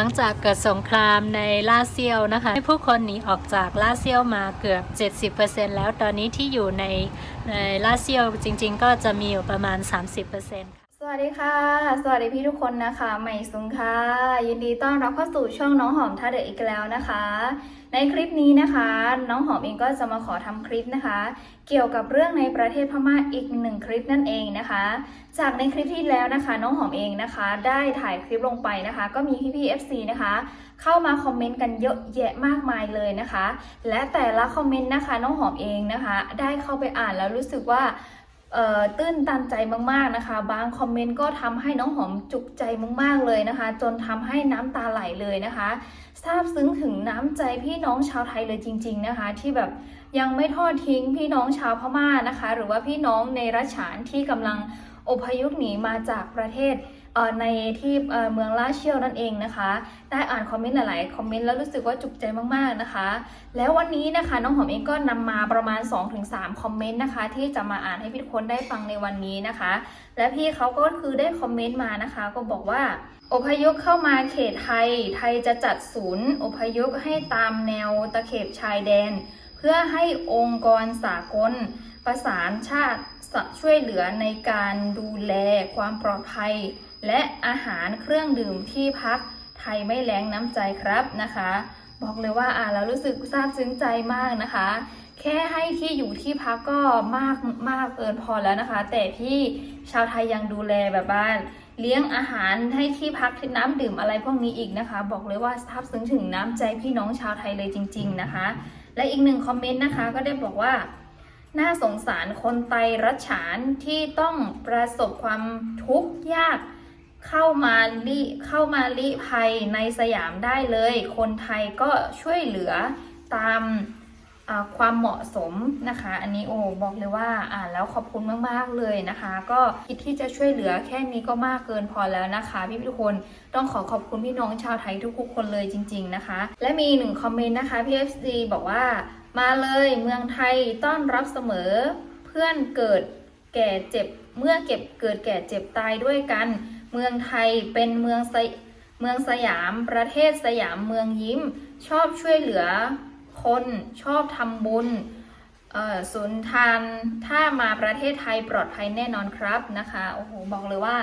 หลังจากเกิดสงครามในลาเซียวนะคะให้ผู้คนหนีออกจากลาเซียวมาเกือบ 70%แล้วตอนนี้ที่อยู่ในในลาเซียวจริง ๆ ก็จะมีอยู่ประมาณ 30%ค่ะสวัสดีค่ะ สวัสดีพี่ทุกคนนะคะ ใหม่สุงค่ะ ยินดีต้อนรับเข้าสู่ช่องน้องหอมท่าเดออีกแล้วนะคะ ในคลิปนี้นะคะ น้องหอมเองก็จะมาขอทำคลิปนะคะ เกี่ยวกับเรื่องในประเทศพม่าอีกหนึ่งคลิปนั่นเองนะคะ จากในคลิปที่แล้วนะคะ น้องหอมเองนะคะ ได้ถ่ายคลิปลงไปนะคะ ก็มีพี่ๆ FC นะคะ เข้ามาคอมเมนต์กันเยอะแยะมากมายเลยนะคะ และแต่ละคอมเมนต์นะคะน้องหอมเองนะคะ ได้เข้าไปอ่านแล้วรู้สึกว่าตื้นตันใจมากๆนะคะ บางคอมเมนต์ก็ทำให้น้องหอมจุกใจมากๆเลยนะคะ จนทำให้น้ำตาไหลเลยนะคะซาบซึ้งถึงน้ำใจพี่น้องชาวไทยเลยจริง ๆนะคะ ที่แบบยังไม่ทอดทิ้งพี่น้องชาวพม่านะคะ หรือว่าพี่น้องในรัชฉานที่กำลัง อพยพหนีมาจากประเทศในที่เมืองลาเชียวนั่นเองนะคะ ได้อ่านคอมเมนต์หลายๆ คอมเมนต์แล้วรู้สึกว่าจุกใจมากๆนะคะ แล้ววันนี้นะคะน้องหอมเองก็นำมาประมาณ 2-3 คอมเมนต์นะคะ ที่จะมาอ่านให้พี่ทุกคนได้ฟังในวันนี้นะคะ และพี่เขาก็คือได้คอมเมนต์มานะคะ ก็บอกว่าอพยพเข้ามาเขตไทย ไทยจะจัดศูนย์อพยพให้ตามแนวตะเข็บชายแดน เพื่อให้องค์กรสากล ประสานชาติ ช่วยเหลือในการดูแลความปลอดภัย และอาหารเครื่องดื่มที่พักไทยไม่แล้งน้ำใจครับนะคะ บอกเลยว่าอ่านแล้วรู้สึกซาบซึ้งใจมากนะคะ แค่ให้ที่อยู่ที่พักก็มากมากเกินพอแล้วนะคะ แต่ที่ชาวไทยยังดูแลแบบว่านเลี้ยงอาหารให้ที่พักน้ำดื่มอะไรพวกนี้อีกนะคะ บอกเลยว่าซาบซึ้งถึงน้ำใจพี่น้องชาวไทยเลยจริง ๆนะคะ และอีกหนึ่งคอมเมนต์นะคะก็ได้บอกว่า น่าสงสารคนไตรัชฉานที่ต้องประสบความทุกข์ยาก เข้ามาลิเข้ามาลิภัยในสยามได้เลย คนไทยก็ช่วยเหลือตามความเหมาะสมนะคะ อันนี้โอ้บอกเลยว่าอ่านแล้วขอบคุณมาก ๆ เลยนะคะ ก็คิดที่จะช่วยเหลือแค่นี้ก็มากเกินพอแล้วนะคะพี่ทุกคนต้องขอขอบคุณพี่น้องชาวไทยทุกๆคนเลยจริง ๆนะคะ และมีหนึ่งคอมเมนต์นะคะพี่ FC บอกว่า มาเลยเมืองไทยต้อนรับเสมอ เพื่อนเกิดแก่เจ็บเมื่อเก็บเกิดแก่เจ็บตายด้วยกัน เมืองไทยเป็นเมืองสยเมืองสยามประเทศสยามเมืองยิ้ม ชอบช่วยเหลือคนชอบทำบุญสุนทานถ้ามาประเทศไทยปลอดภัยแน่นอนครับนะคะโอ้โหบอกเลยว่า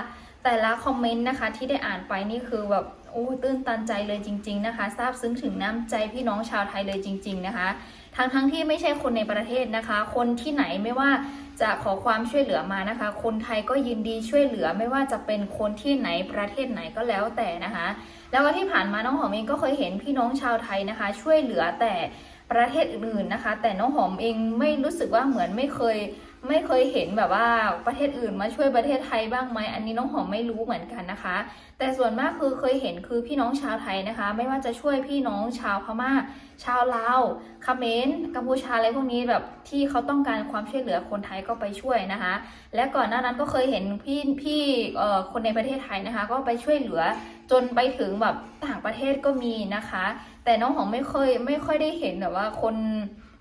แต่ละคอมเมนต์นะคะที่ได้อ่านไปนี่คือแบบโอ้ตื้นตันใจเลยจริง ๆนะคะซาบซึ้งถึงน้ำใจพี่น้องชาวไทยเลยจริง ๆนะคะทั้งทั้งที่ไม่ใช่คนในประเทศนะคะ คนที่ไหนไม่ว่าจะขอความช่วยเหลือมานะคะ คนไทยก็ยินดีช่วยเหลือไม่ว่าจะเป็นคนที่ไหนประเทศไหนก็แล้วแต่นะคะ แล้วก็ที่ผ่านมาน้องหอมเองก็เคยเห็นพี่น้องชาวไทยนะคะ ช่วยเหลือแต่ประเทศอื่นๆนะคะ แต่น้องหอมเองไม่รู้สึกว่าเหมือนไม่เคย ไม่เคยเห็นแบบว่าประเทศอื่นมาช่วยประเทศไทยบ้างไหมอันนี้น้องหอมไม่รู้เหมือนกันนะคะ แต่ส่วนมากคือเคยเห็นคือพี่น้องชาวไทยนะคะ ไม่ว่าจะช่วยพี่น้องชาวพม่า ชาวลาวคาเมรกัมพูชาอะไรพวกนี้แบบที่เขาต้องการความช่วยเหลือคนไทยก็ไปช่วยนะคะ และก่อนหน้านั้นก็เคยเห็นพี่พี่เอ่อคนในประเทศไทยนะคะ ก็ไปช่วยเหลือจนไปถึงแบบต่างประเทศก็มีนะคะ แต่น้องหอมไม่เคยไม่ค่อยได้เห็นแบบว่าคน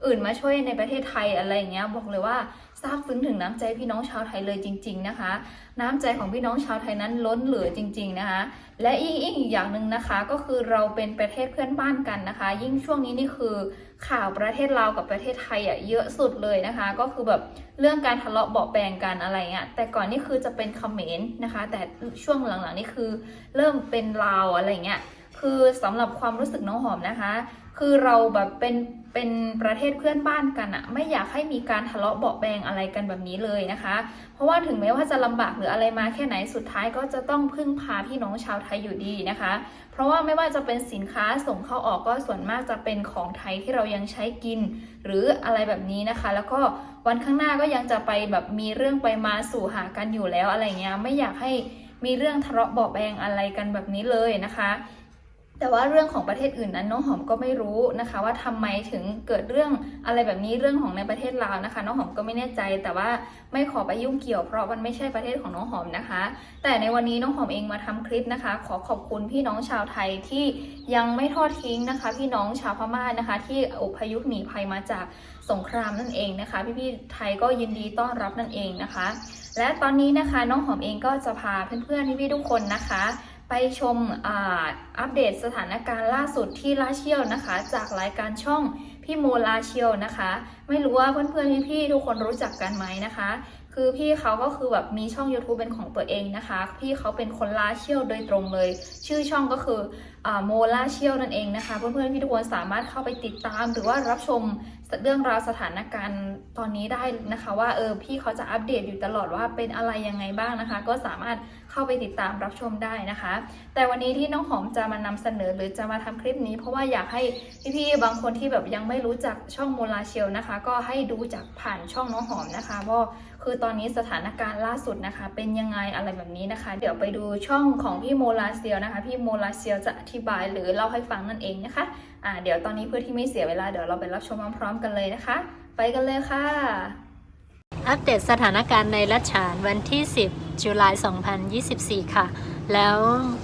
อื่นมาช่วยในประเทศไทยอะไรอย่างเงี้ยบอกเลยว่า ซาบซึ้งถึงน้ำใจพี่น้องชาวไทยเลยจริง ๆนะคะ น้ำใจของพี่น้องชาวไทยนั้นล้นเหลือจริง ๆนะคะ และอีกอีกอย่างหนึ่งนะคะ ก็คือเราเป็นประเทศเพื่อนบ้านกันนะคะ ยิ่งช่วงนี้นี่คือข่าวประเทศลาวกับประเทศไทยอะเยอะสุดเลยนะคะ ก็คือแบบเรื่องการทะเลาะเบาแบงกันอะไรเงี้ยแต่ก่อนนี่คือจะเป็นเขมรนะคะ แต่ช่วงหลังๆนี่คือเริ่มเป็นลาวอะไรเงี้ยคือสำหรับความรู้สึกน้องหอมนะคะ คือเราแบบเป็นเป็นประเทศเพื่อนบ้านกันอะไม่อยากให้มีการทะเลาะเบาแบงอะไรกันแบบนี้เลยนะคะ เพราะว่าถึงแม้ว่าจะลำบากหรืออะไรมาแค่ไหนสุดท้ายก็จะต้องพึ่งพาพี่น้องชาวไทยอยู่ดีนะคะ เพราะว่าไม่ว่าจะเป็นสินค้าส่งเข้าออกก็ส่วนมากจะเป็นของไทยที่เรายังใช้กิน หรืออะไรแบบนี้นะคะ แล้วก็วันข้างหน้าก็ยังจะไปแบบมีเรื่องไปมาสู่หากันอยู่แล้วอะไรเงี้ยไม่อยากให้มีเรื่องทะเลาะเบาแบงอะไรกันแบบนี้เลยนะคะ แต่ว่าเรื่องของประเทศอื่นนั้นน้องหอมก็ไม่รู้นะคะว่าทำไมถึงเกิดเรื่องอะไรแบบนี้เรื่องของในประเทศลาวนะคะ น้องหอมก็ไม่แน่ใจ แต่ว่าไม่ขอไปยุ่งเกี่ยวเพราะมันไม่ใช่ประเทศของน้องหอมนะคะ แต่ในวันนี้น้องหอมเองมาทำคลิปนะคะ ขอขอบคุณพี่น้องชาวไทยที่ยังไม่ทอดทิ้งนะคะ พี่น้องชาวพม่านะคะ ที่อพยพหนีภัยมาจากสงครามนั่นเองนะคะ พี่ๆไทยก็ยินดีต้อนรับนั่นเองนะคะ และตอนนี้นะคะน้องหอมเองก็จะพาเพื่อนๆพี่ๆทุกคนนะคะ ไปชมอัปเดตสถานการณ์ล่าสุดที่ลาเชียวนะคะ จากรายการช่องพี่โมลาเชียวนะคะ ไม่รู้ว่าเพื่อนๆพี่ๆทุกคนรู้จักกันไหมนะคะ คือพี่เขาก็คือแบบมีช่อง YouTube เป็นของตัวเองนะคะ พี่เขาเป็นคนลาเชียวโดยตรงเลย ชื่อช่องก็คือโมลาเชียวนั่นเองนะคะ เพื่อนๆพี่ทุกคนสามารถเข้าไปติดตาม หรือว่ารับชมเรื่องราวสถานการณ์ตอนนี้ได้นะคะ ว่าเออพี่เขาจะอัปเดตอยู่ตลอดว่าเป็นอะไรยังไงบ้างนะคะ ก็สามารถเข้าไปติดตามรับชมได้นะคะ แต่วันนี้ที่น้องหอมจะมานำเสนอหรือจะมาทำคลิปนี้ เพราะว่าอยากให้พี่ๆบางคนที่แบบยังไม่รู้จักช่องโมลาเชียวนะคะ ก็ให้ดูจากผ่านช่องน้องหอมนะคะเพราะ คือตอนนี้สถานการณ์ล่าสุดนะคะ เป็นยังไงอะไรแบบนี้นะคะ เดี๋ยวไปดูช่องของพี่โมลาเซียวนะคะพี่โมลาเซียวจะอธิบายหรือเล่าให้ฟังนั่นเองนะคะอ่าเดี๋ยวตอนนี้เพื่อที่ไม่เสียเวลาเดี๋ยวเราไปรับชมพร้อมๆกันเลยนะคะ ไปกันเลยค่ะ อัปเดตสถานการณ์ในรัชฉานวันที่ 10 จุลาย 2024 ค่ะ แล้ว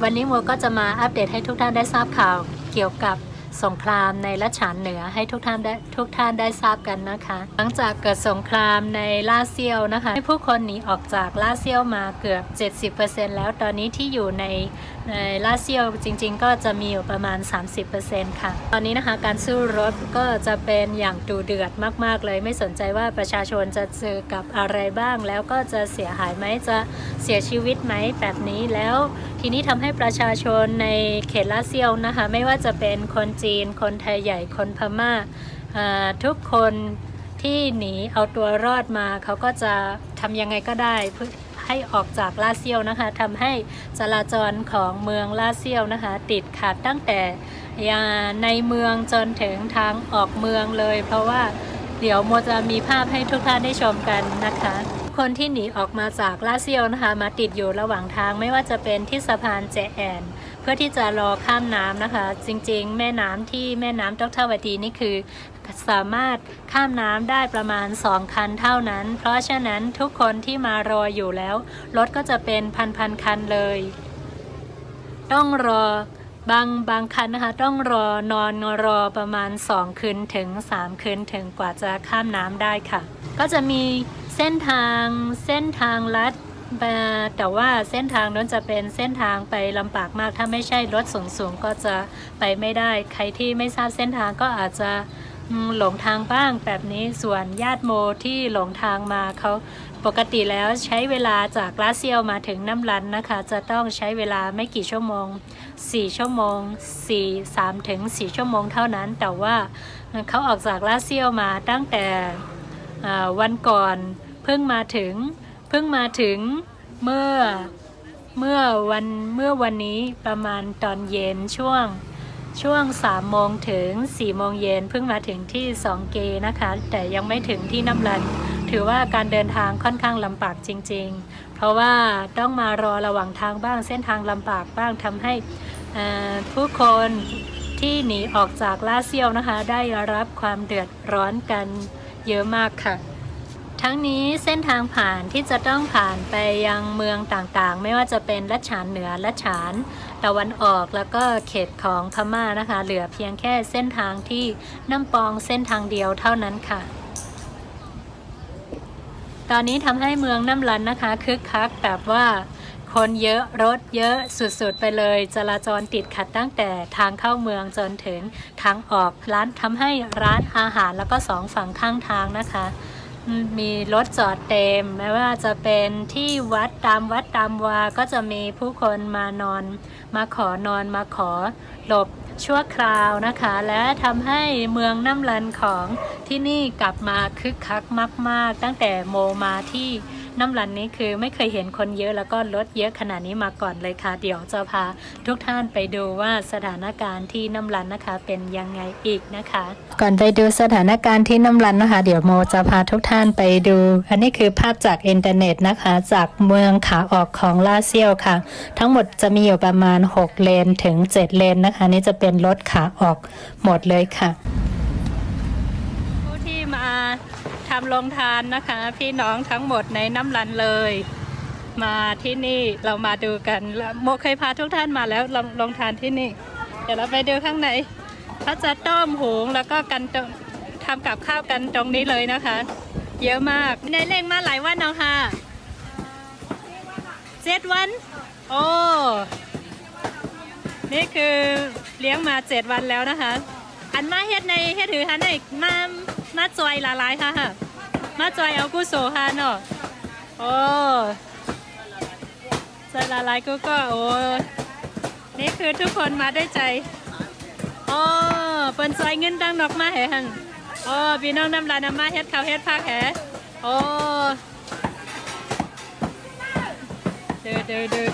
วันนี้โมก็จะมาอัปเดตให้ทุกท่านได้ทราบข่าวเกี่ยวกับ สงครามในรัชฉานเหนือให้ทุกท่านได้ทุกท่านได้ทราบกันนะคะ หลังจากเกิดสงครามในลาเซียวนะคะให้ผู้คนหนีออกจากลาเซียวมาเกือบ 70%แล้วตอนนี้ที่อยู่ในในลาเซียวจริง ๆ ก็จะมีอยู่ประมาณ 30%ค่ะ ตอนนี้นะคะการสู้รบก็จะเป็นอย่างดูเดือดมาก ๆ เลยไม่สนใจว่าประชาชนจะเจอกับอะไรบ้าง แล้วก็จะเสียหายไหมจะเสียชีวิตไหมแบบนี้แล้ว ทีนี้ทำให้ประชาชนในเขตลาเซียวนะคะ ไม่ว่าจะเป็นคนจีน คนไทยใหญ่คนพม่าอ่าทุกคนที่หนีเอาตัวรอดมาเขาก็จะทำยังไงก็ได้เพื่อให้ออกจากลาเซียวนะคะทำให้จราจรของเมืองลาเซียวนะคะ ติดขัดตั้งแต่ในเมืองจนถึงทางออกเมืองเลย เพราะว่าเดี๋ยวโมจะมีภาพให้ทุกท่านได้ชมกันนะคะ คนที่หนีออกมาจากลาเซียวนะคะ มาติดอยู่ระหว่างทางไม่ว่าจะเป็นที่สะพานแจแอน เพื่อที่จะรอข้ามน้ำนะคะ จริงๆ แม่น้ำที่แม่น้ำดรวดีนี่คือสามารถข้ามน้ำได้ประมาณ 2 คันเท่านั้น เพราะฉะนั้นทุกคนที่มารออยู่แล้ว รถก็จะเป็นพันๆคันเลย ต้องรอบางบางคันนะคะ ต้องรอนอนรอประมาณ 2 คืนถึง 3 คืนถึงกว่าจะข้ามน้ำได้ค่ะ ก็จะมีเส้นทางเส้นทางลัด แต่ว่าเส้นทางนั้นจะเป็นเส้นทางไปลำบากมาก ถ้าไม่ใช่รถสูงสูงๆก็จะไปไม่ได้ ใครที่ไม่ทราบเส้นทางก็อาจจะหลงทางบ้างแบบนี้ส่วนญาติโมที่หลงทางมาเขาปกติแล้วใช้เวลาจากลาเซียวมาถึงน้ำรันนะคะ จะต้องใช้เวลาไม่กี่ชั่วโมง 4 ชั่วโมง 4 3ถึง4ชั่วโมงเท่านั้น แต่ว่าเขาออกจากลาเซียวมาตั้งแต่วันก่อนเพิ่งมาถึง เพิ่งมาถึงเมื่อเมื่อวันเมื่อวันนี้ประมาณตอนเย็นช่วงช่วง3โมงถึง4โมงเย็นเพิ่งมาถึงที่2เกนะคะ แต่ยังไม่ถึงที่น้ำรัน ถือว่าการเดินทางค่อนข้างลำบากจริง ๆ เพราะว่าต้องมารอระหว่างทางบ้างเส้นทางลำบากบ้างทำให้ผู้คนที่หนีออกจากลาเซียวนะคะ ได้รับความเดือดร้อนกันเยอะมากค่ะ ทั้งนี้เส้นทางผ่านที่จะต้องผ่านไปยังเมืองต่างๆ ไม่ว่าจะเป็นลัชฉานเหนือลัชฉานตะวันออกแล้วก็เขตของพม่านะคะ เหลือเพียงแค่เส้นทางที่น้ำปองเส้นทางเดียวเท่านั้นค่ะ ตอนนี้ทำให้เมืองน้ำรันนะคะคึกคักแบบว่าคนเยอะรถเยอะสุดๆไปเลย จราจรติดขัดตั้งแต่ทางเข้าเมืองจนถึงทางออกร้านทำให้ร้านอาหารแล้วก็สองฝั่งข้างทางนะคะ มีรถจอดเต็ม ไม่ว่าจะเป็นที่วัดตามวัดตามวา ก็จะมีผู้คนมานอน มาขอนอนมาขอหลบชั่วคราวนะคะ และทำให้เมืองน้ำลันของที่นี่กลับมาคึกคักมาก ๆ ตั้งแต่โมมาที่ น้ำลันนี้คือไม่เคยเห็นคนเยอะแล้วก็รถเยอะขนาดนี้มาก่อนเลยค่ะ เดี๋ยวจะพาทุกท่านไปดูว่าสถานการณ์ที่น้ำลันนะคะเป็นยังไงอีกนะคะ ก่อนไปดูสถานการณ์ที่น้ำรันนะคะ เดี๋ยวโมจะพาทุกท่านไปดู อันนี้คือภาพจากอินเทอร์เน็ตนะคะ จากเมืองขาออกของลาเซียวค่ะ ทั้งหมดจะมีอยู่ประมาณ 6 เลนถึง 7 เลนนะคะ นี่จะเป็นรถขาออกหมดเลยค่ะ ผู้ที่มา ทำโรงทานนะคะ พี่น้องทั้งหมดในน้ำรันเลย มาที่นี่เรามาดูกันโมเคยพาทุกท่านมาแล้วลองลองทานที่นี่ เดี๋ยวเราไปดูข้างในเขาจะต้มหุงแล้วก็กันทำกับข้าวกันตรงนี้เลยนะคะ เยอะมากในเล่งมาหลายวันแล้วค่ะเจ็ดวัน โอ้ นี่คือเลี้ยงมาเจ็ดวันแล้วนะคะ อันมาเฮ็ดในเฮ็ดถือฮันในมามาจอยหลายๆค่ะค่ะ มาจอยเอากุโซฮาเนาะโอ้จอยหลายๆกูก็โอ้นี่คือทุกคนมาได้ใจโอ้เปิ้นจอยเงินดังนอกมาแห่หันโอ้พี่น้องน้ำลายน้ำมาเฮ็ดข้าวเฮ็ดผักแห่โอ้เดือดเดือด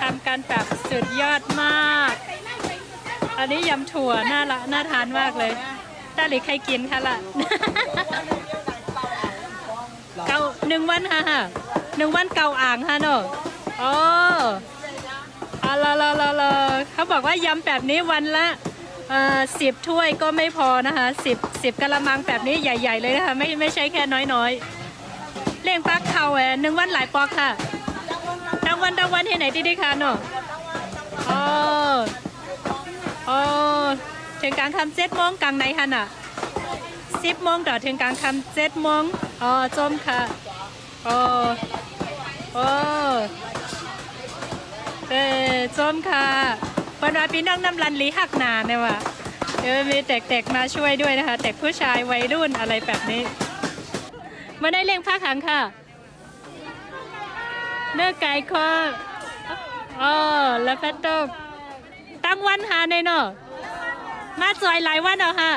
ทำกันแบบสุดยอดมาก อันนี้ยำถั่วน่าละน่าทานมากเลยตาหลิใครกินคะล่ะ เกาหนึ่งวันฮะฮะหนึ่งวันเกาอ่างฮะเนอะโอ้อะละละละละเขาบอกว่ายำแบบนี้วันละสิบถ้วยก็ไม่พอนะคะสิบสิบกะละมังแบบนี้ใหญ่ ๆ เลยนะคะไม่ไม่ใช่แค่น้อยๆเลี้ยงปลาเขาแหวนหนึ่งวันหลายปอกค่ะดังวันดังวันที่ไหนที่ได้ค่ะเนอะอ้โอ้ถึงกลางคำเจ็ดโมงกลางในค่ะน่ะสิบโมงต่อถึงกลางคำเจ็ดโมงอ๋อจมค่ะโอ้โอ้เออจมค่ะวันวาพี่น้องน้ำรันลีหักหนาเนี่ยว่ะเออมีเด็กๆมาช่วยด้วยนะคะเด็กผู้ชายวัยรุ่นอะไรแบบนี้มาได้เลี้ยงผ้าขังค่ะเนื้อไก่คออ๋อแล้วแฟตโต้ ตั้งวันหาในเนาะมาจอยหลายวันเหรอค่ะ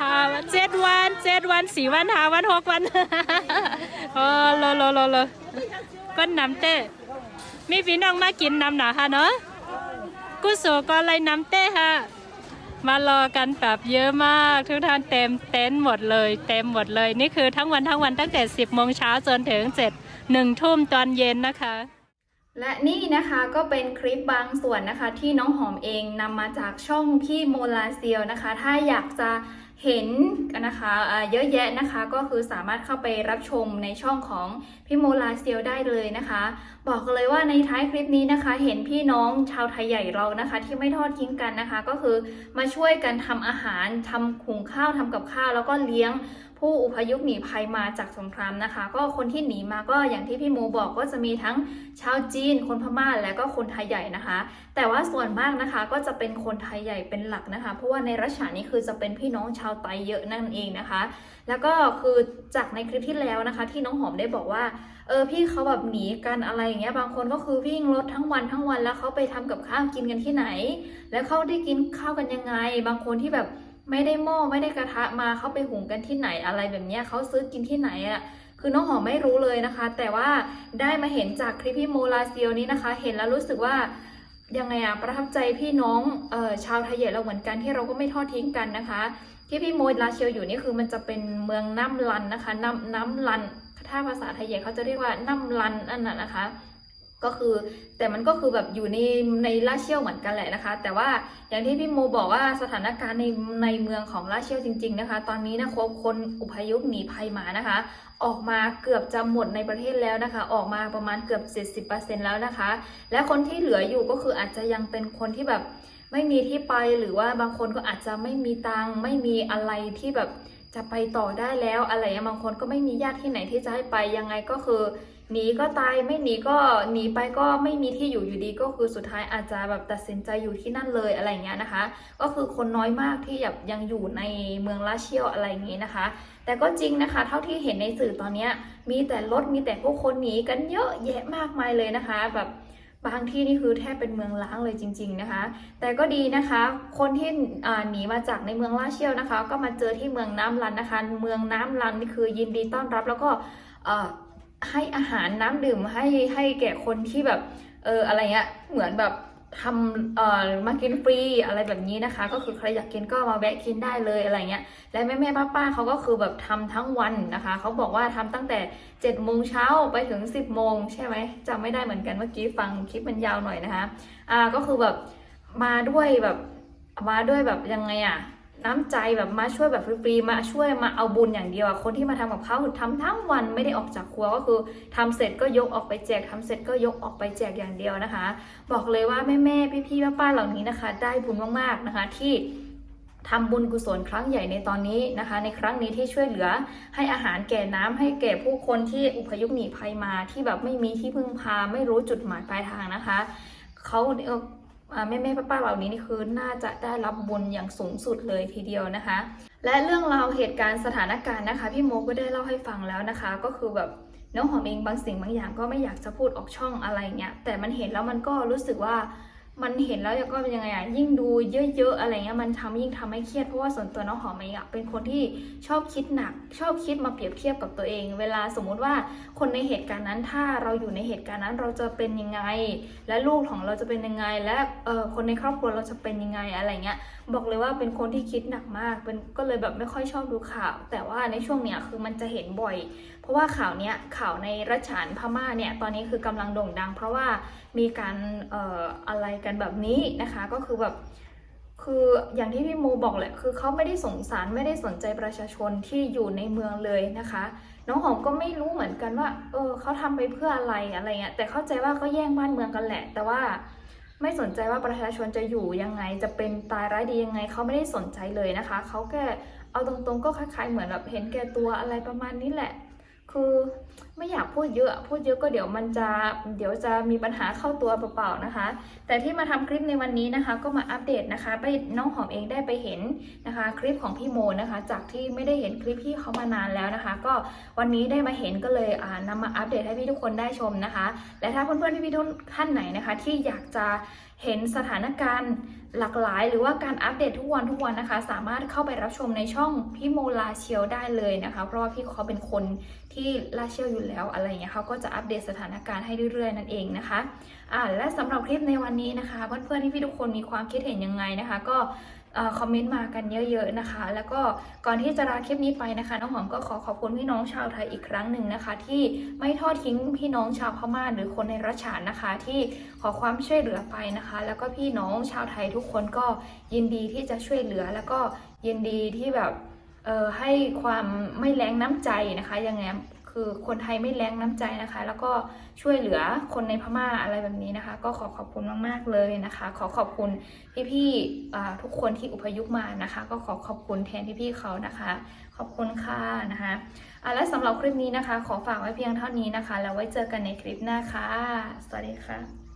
หาเจ็ดวันเจ็ดวันสี่วันหาวันหกวันอ๋อโลโลโลโลก้นน้ำเต้มีพี่น้องมากินน้ำหนาค่ะเนาะกุโสก็เลยน้ำเต้ค่ะมารอกันแบบเยอะมากทุกท่านเต็มเต็นท์หมดเลย เต็มหมดเลย นี่คือทั้งวันทั้งวันตั้งแต่ 10โมงเช้าจนถึง7หนึ่งทุ่มตอนเย็นนะคะ และนี่นะคะก็เป็นคลิปบางส่วนนะคะ ที่น้องหอมเองนำมาจากช่องพี่โมลาเซียวนะคะ ถ้าอยากจะเห็นนะคะเยอะแยะนะคะก็คือสามารถเข้าไปรับชมในช่องของพี่โมลาเซียวได้เลยนะคะ บอกเลยว่าในท้ายคลิปนี้นะคะ เห็นพี่น้องชาวไทยใหญ่เรานะคะ ที่ไม่ทอดทิ้งกันนะคะ ก็คือมาช่วยกันทำอาหารทำหุงข้าวทำกับข้าว แล้วก็เลี้ยง ผู้อพยพหนีภัยมาจากสงครามนะคะ ก็คนที่หนีมาก็อย่างที่พี่โมบอกก็จะมีทั้งชาวจีน คนพม่าและก็คนไทยใหญ่นะคะ แต่ว่าส่วนมากนะคะก็จะเป็นคนไทยใหญ่เป็นหลักนะคะ เพราะว่าในรัชฉานี้คือจะเป็นพี่น้องชาวไตเยอะนั่นเองนะคะ แล้วก็คือจากในคลิปที่แล้วนะคะ ที่น้องหอมได้บอกว่าเออพี่เขาแบบหนีกันอะไรอย่างเงี้ยบางคนก็คือวิ่งรถทั้งวันทั้งวันแล้วเขาไปทำกับข้าวกินกันที่ไหน แล้วเขาได้กินข้าวกันยังไง บางคนที่แบบ ไม่ได้หม้อไม่ได้กระทะมาเขาไปหุงกันที่ไหนอะไรแบบนี้เขาซื้อกินที่ไหนอะคือน้องหอมไม่รู้เลยนะคะ แต่ว่าได้มาเห็นจากคลิปพี่โมลาเซียวนี้นะคะ เห็นแล้วรู้สึกว่ายังไงอะประทับใจพี่น้องออชาวไทยใหญ่เราเหมือนกันที่เราก็ไม่ทอดทิ้งกันนะคะ ที่พี่โมลาเซียวอยู่นี่คือมันจะเป็นเมืองน้ำลันนะคะ น้ำน้ำลันถ้าภาษาไทยใหญ่เขาจะเรียกว่าน้ำลันนั่นน่ะนะคะ ก็คือแต่มันก็คือแบบอยู่ในในลาเชียวเหมือนกันแหละนะคะ แต่ว่าอย่างที่พี่โมบอกว่าสถานการณ์ในในเมืองของลาเชียวจริง ๆนะคะ ตอนนี้นะคนคนอพยพหนีภัยมานะคะ ออกมาเกือบจะหมดในประเทศแล้วนะคะ ออกมาประมาณเกือบ 70%แล้วนะคะ และคนที่เหลืออยู่ก็คืออาจจะยังเป็นคนที่แบบไม่มีที่ไปหรือว่าบางคนก็อาจจะไม่มีตังค์ไม่มีอะไรที่แบบ จะไปต่อได้แล้วอะไรบางคนก็ไม่มีญาติที่ไหนที่จะให้ไปยังไงก็คือหนีก็ตายไม่หนีก็หนีไปก็ไม่มีที่อยู่อยู่ดีก็คือสุดท้ายอาจจะแบบตัดสินใจอยู่ที่นั่นเลยอะไรอย่างเงี้ยนะคะ ก็คือคนน้อยมากที่แบบยังอยู่ในเมืองลาเชียวอะไรอย่างงี้นะคะ แต่ก็จริงนะคะ เท่าที่เห็นในสื่อตอนเนี้ยมีแต่รถมีแต่ผู้คนหนีกันเยอะแยะมากมายเลยนะคะแบบ บางที่นี่คือแทบเป็นเมืองล้างเลยจริง ๆนะคะ แต่ก็ดีนะคะ คนที่หนีมาจากในเมืองลาเชียวนะคะ ก็มาเจอที่เมืองน้ำลันนะคะ เมืองน้ำลันนี่คือยินดีต้อนรับแล้วก็ให้อาหารน้ำดื่มให้ให้แก่คนที่แบบเอออะไรเงี้ยเหมือนแบบ ทำเอ่อมากินฟรีอะไรแบบนี้นะคะ ก็คือใครอยากกินก็มาแวะกินได้เลยอะไรเงี้ยและแม่แม่ป้าป้าเขาก็คือแบบทำทั้งวันนะคะเขาบอกว่าทำตั้งแต่7จ็ดโมงเช้าไปถึง 10บโมงใช่ไหมจำไม่ได้เหมือนกันเมื่อกี้ฟังคลิปมันยาวหน่อยนะคะอ่าก็คือแบบมาด้วยแบบมาด้วยแบบยังไงอะ น้ำใจแบบมาช่วยแบบฟรีๆมาช่วยมาเอาบุญอย่างเดียวอะคนที่มาทำกับเขาคือทำทั้งวันไม่ได้ออกจากครัวก็คือทำเสร็จก็ยกออกไปแจกทำเสร็จก็ยกออกไปแจกอย่างเดียวนะคะ บอกเลยว่าแม่ๆพี่ๆป้าๆเหล่านี้นะคะ ได้บุญมากๆนะคะที่ทำบุญกุศลครั้งใหญ่ในตอนนี้นะคะ ในครั้งนี้ที่ช่วยเหลือให้อาหารแก่น้ำให้แก่ผู้คนที่อพยพหนีภัยมาที่แบบไม่มีที่พึ่งพาไม่รู้จุดหมายปลายทางนะคะเขา แม่แม่ป้าป้าๆเหล่านี้นี่คือน่าจะได้รับบุญอย่างสูงสุดเลยทีเดียวนะคะ และเรื่องราวเหตุการณ์สถานการณ์นะคะ พี่โมก็ได้เล่าให้ฟังแล้วนะคะ ก็คือแบบน้องหอมเองบางสิ่งบางอย่างก็ไม่อยากจะพูดออกช่องอะไรเงี้ยแต่มันเห็นแล้วมันก็รู้สึกว่า มันเห็นแล้วก็เป็นยังไงอะยิ่งดูเยอะๆอะไรเงี้ยมันทำยิ่งทำให้เครียดเพราะว่าส่วนตัวน้องหอมเองอะเป็นคนที่ชอบคิดหนัก ชอบคิดมาเปรียบเทียบกับตัวเอง เวลาสมมุติว่าคนในเหตุการณ์นั้นถ้าเราอยู่ในเหตุการณ์นั้นเราจะเป็นยังไง และลูกของเราจะเป็นยังไง และเออคนในครอบครัวเราจะเป็นยังไงอะไรเงี้ยบอกเลยว่าเป็นคนที่คิดหนักมากเป็นก็เลยแบบไม่ค่อยชอบดูข่าว แต่ว่าในช่วงเนี้ยคือมันจะเห็นบ่อย ราะว่าข่าวเนี้ยข่าวในรัชฉานพม่าเนี่ยตอนนี้คือกำลังโด่งดัง เพราะว่ามีการเอ่ออะไรกันแบบนี้นะคะก็คือแบบคืออย่างที่พี่โมบอกแหละคือเขาไม่ได้สงสารไม่ได้สนใจประชาชนที่อยู่ในเมืองเลยนะคะ น้องหอมก็ไม่รู้เหมือนกันว่าเออเขาทำไปเพื่ออะไรอะไรเงี้ยแต่เข้าใจว่าก็แย่งบ้านเมืองกันแหละ แต่ว่าไม่สนใจว่าประชาชนจะอยู่ยังไงจะเป็นตายร้ายดียังไงเขาไม่ได้สนใจเลยนะคะเขาแค่เอาตรงๆ ก็คล้ายๆเหมือนแบบเห็นแก่ตัวอะไรประมาณนี้แหละ คือ ไม่อยากพูดเยอะพูดเยอะก็เดี๋ยวมันจะเดี๋ยวจะมีปัญหาเข้าตัวเปล่าๆนะคะ แต่ที่มาทำคลิปในวันนี้นะคะ ก็มาอัปเดตนะคะ ไปน้องหอมเองได้ไปเห็นนะคะ คลิปของพี่โมนะคะ จากที่ไม่ได้เห็นคลิปพี่เขามานานแล้วนะคะ ก็วันนี้ได้มาเห็นก็เลยอ่านำมาอัปเดตให้พี่ทุกคนได้ชมนะคะ และถ้าเพื่อนๆพี่ๆทุกท่านไหนนะคะ ที่อยากจะเห็นสถานการณ์หลากหลาย หรือว่าการอัปเดตทุกวันทุกวันนะคะ สามารถเข้าไปรับชมในช่องพี่โมลาเชียวได้เลยนะคะ เพราะว่าพี่เขาเป็นคนที่ลาเชียวอยู่แล้วอะไรอย่างเงี้ยเขาก็จะอัปเดตสถานการณ์ให้เรื่อยๆ นั่นเองนะคะอ่าและสำหรับคลิปในวันนี้นะคะ เพื่อนๆที่พี่ทุกคนมีความคิดเห็นยังไงนะคะ ก็คอมเมนต์มากันเยอะๆนะคะ แล้วก็ก่อนที่จะลาคลิปนี้ไปนะคะน้องหอมก็ขอขอบคุณพี่น้องชาวไทยอีกครั้งหนึ่งนะคะ ที่ไม่ทอดทิ้งพี่น้องชาวพม่าหรือคนในรัชฉานนะคะ ที่ขอความช่วยเหลือไปนะคะ แล้วก็พี่น้องชาวไทยทุกคนก็ยินดีที่จะช่วยเหลือ แล้วก็ยินดีที่แบบให้ความไม่แรงน้ำใจนะคะยังไง คือคนไทยไม่แรงน้ำใจนะคะ แล้วก็ช่วยเหลือคนในพม่าอะไรแบบนี้นะคะ ก็ขอขอบคุณมากๆเลยนะคะ ขอขอบคุณพี่ๆทุกคนที่อุพยุกมานะคะ ก็ขอขอบคุณแทนพี่ๆเขานะคะ ขอบคุณค่ะนะคะและสำหรับคลิปนี้นะคะ ขอฝากไว้เพียงเท่านี้นะคะ แล้วไว้เจอกันในคลิปหน้าค่ะ สวัสดีค่ะ